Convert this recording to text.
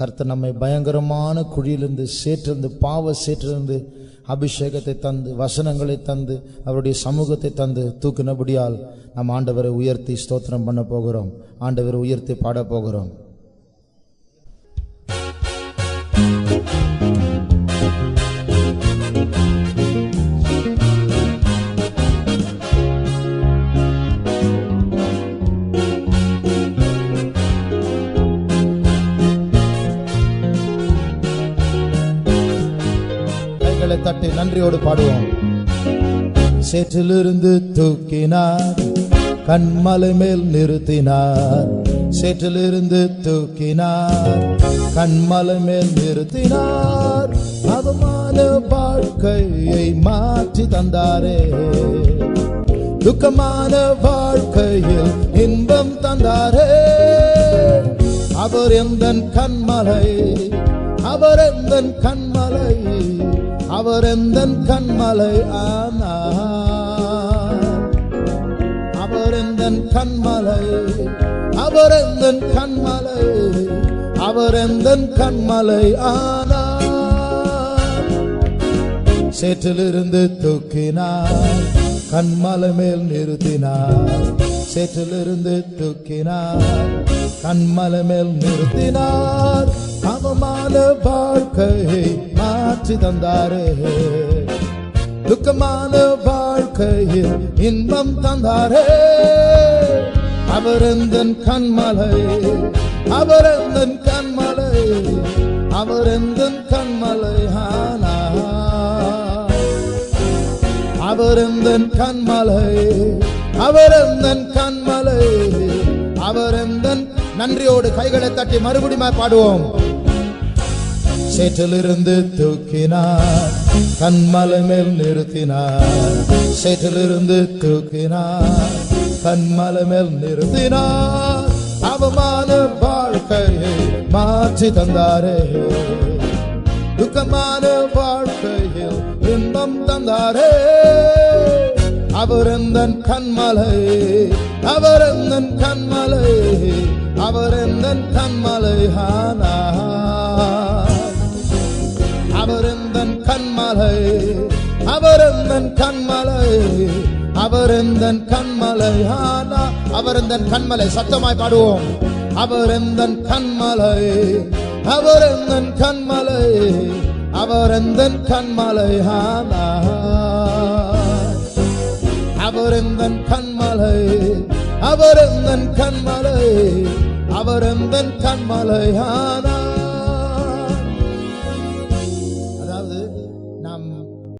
கர்த்தர் நம்மை பயங்கரமான குழியிலிருந்து சேற்றிருந்து பாவ சேற்றிலிருந்து அபிஷேகத்தை தந்து வசனங்களை தந்து அவருடைய சமூகத்தை தந்து தூக்கினபடியால் நம் ஆண்டவரை உயர்த்தி ஸ்தோத்திரம் பண்ண போகிறோம். ஆண்டவரை உயர்த்தி பாட போகிறோம். கைகளை தட்டி நன்றியோடு பாடுவோம். சேற்றிலிருந்து தூக்கினார் கண்மலை மேல் நிறுத்தினார். சேற்றிலிருந்து தூக்கினார் கண்மலை மேல் நிறுத்தினார். அவமான வாழ்க்கையை மாற்றி தந்தாரே. துக்கமான வாழ்க்கையில் இன்பம் தந்தாரே. அவர் எந்தன் கண்மலை அவர் எந்தன் கண்மலை? அவர் எந்த கண்மலை ஆனார். அவர் எந்த கண்மலை அவர் எந்த கண்மலை அவர் எந்த கண்மலை ஆனார். சேற்றிலிருந்து தூக்கினார் கண்மலை மேல் நிறுத்தினார். சேற்றிலிருந்து தூக்கினார் கண்மலை மேல் நிறுத்தினார். அவமான வாழ்க்கையை மாற்றி தந்தாரே. துக்கமான வாழ்க்கையில் இன்பம் தந்தாரே. அவர் எந்தன் கண்மலை அவர் எந்தன் கண்மலை அவர் எந்தன் கண்மலை ஆனார் அவர் எந்தன் கண்மலை அவர் எந்தன் கண்மலை அவர் எந்தன் நன்றியோடு கைகளை தட்டி மறுபடியும் பாடுவோம். சேற்றிலிருந்து தூக்கினார். கண்மலை மேல் நிறுத்தினார். சேற்றிலிருந்து தூக்கினார். கண்மலை மேல் நிறுத்தினார். அவமான வாழ்க்கையை மாற்றி தந்தாரே. துக்கமான வாழ்க்கையில் இன்பம் தந்தாரே. அவர் கண்மலை அவர் கண்மலை அவர் கண்மலை ஹான கண்மலை. அவர் எந்தன் கண்மலை. அவர் எந்தன் கண்மலை. ஆனா அவர் எந்தன் கண்மலை. சத்தமாய் பாடுவோம். அவர் எந்தன் கண்மலை. அவர் எந்தன் கண்மலை. அவர் எந்தன் கண்மலை. ஆனா அவர் எந்தன் கண்மலை. அவர் எந்தன் கண்மலை. அவர் எந்தன் கண்மலை. ஆனா